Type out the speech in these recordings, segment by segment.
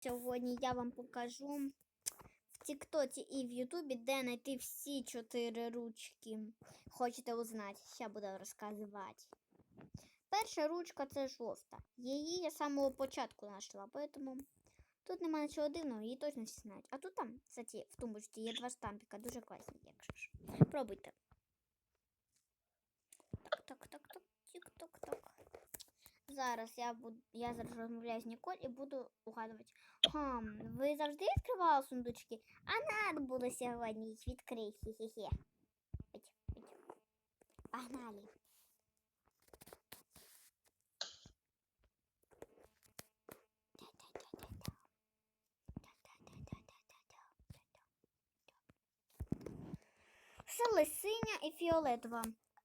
Сьогодні я вам покажу в Тіктоці і в Ютубі, де знайти всі чотири ручки. Хочете узнати? Ще буду розказувати. Перша ручка це жовта. Її я з самого початку знайшла, тому тут немає нічого дивного, її точно всі знають. А тут там, кстати, в тумбочці є два штампика, дуже класні, якщо ж. Пробуйте. Так, так, так, так, тік, так, так. Зараз я буду, я зараз розмовляю з Ніколь і буду угадувати. Хм, ви завжди відкривали сундучки? А надо було сьогодні їх відкрити. Хі-хі-хі. Погнали. Та-та-та-та-та-та-та. Синя і фіолетова.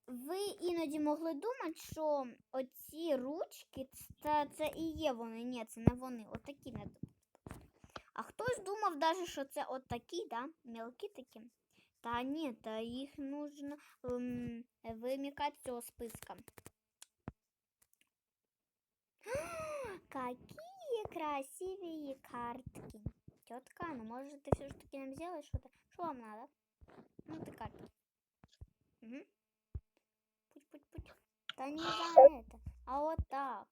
Ви іноді могли думати, що оці ручки це, це і є вони. Ні, це не вони. Отакі не А хтось думав даже, що це отакі, да? Мелкі такі. Та ні, та їх нужно ем, вимікати з цього списка. Какие красивые картки. Тетка, ну может ты все ж таки нам сделаешь что-то? Что вам надо? Ну ты картки. Угу. Путь, путь, путь. Да не за это, а вот так.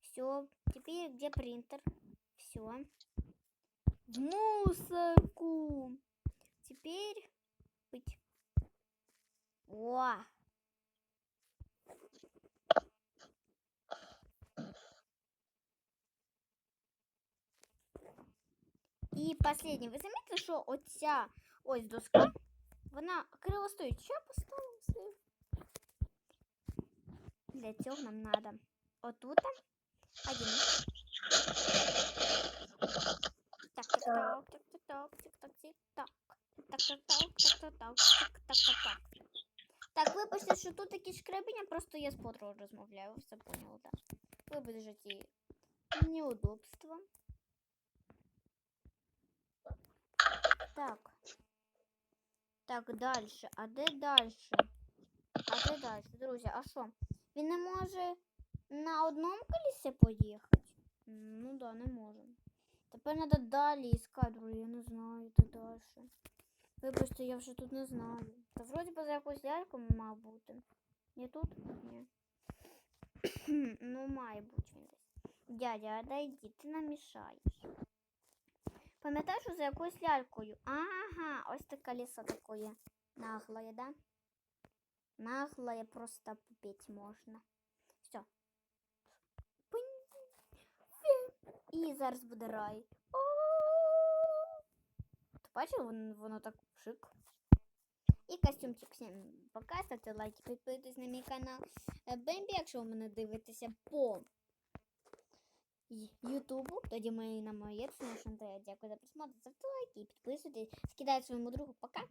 Все. Теперь где принтер? Все. В мусорку. Теперь быть. О! І последнє. Ви замітили, що оця ось доска, вона криво стоїть. Що я поставила свою? Для цього нам надо отут один. Так, так, так, так, так, так, так, так, так. Так, так, так, так, так, так, так, так, так, так. Так, вибачте, що тут такі шкребення, просто я з подругою розмовляю, ви все поняли, так. Вибачте ті неудобства. Так. Так, дальше. А де дальше? А де дальше? Друзі, а що? Він не може на одному колесі поїхати? Ну да, не може. Тепер треба далі іскати, я не знаю, де далі. Вибачте, я вже тут не знаю. Та вроді би за якусь ляльку мав бути. Не тут? Ні. ну, має бути він десь. Дядя, отойди, ти нам мішаєш. Пам'ятаєш, що за якоюсь лялькою? Ага, ось таке колесо такое наглое, да? Наглое просто пупеть можна. Все. І зараз буде рай. Ти бачив, воно, воно так шик. І костюмчик всім пока, ставте лайки, підписуйтесь на мій канал. Е, Бембі, якщо ви мене дивитеся по Ютубу, тоді ми на моє Дякую за просмотр, ставте лайки і підписуйтесь. Скидайте своєму другу. Пока.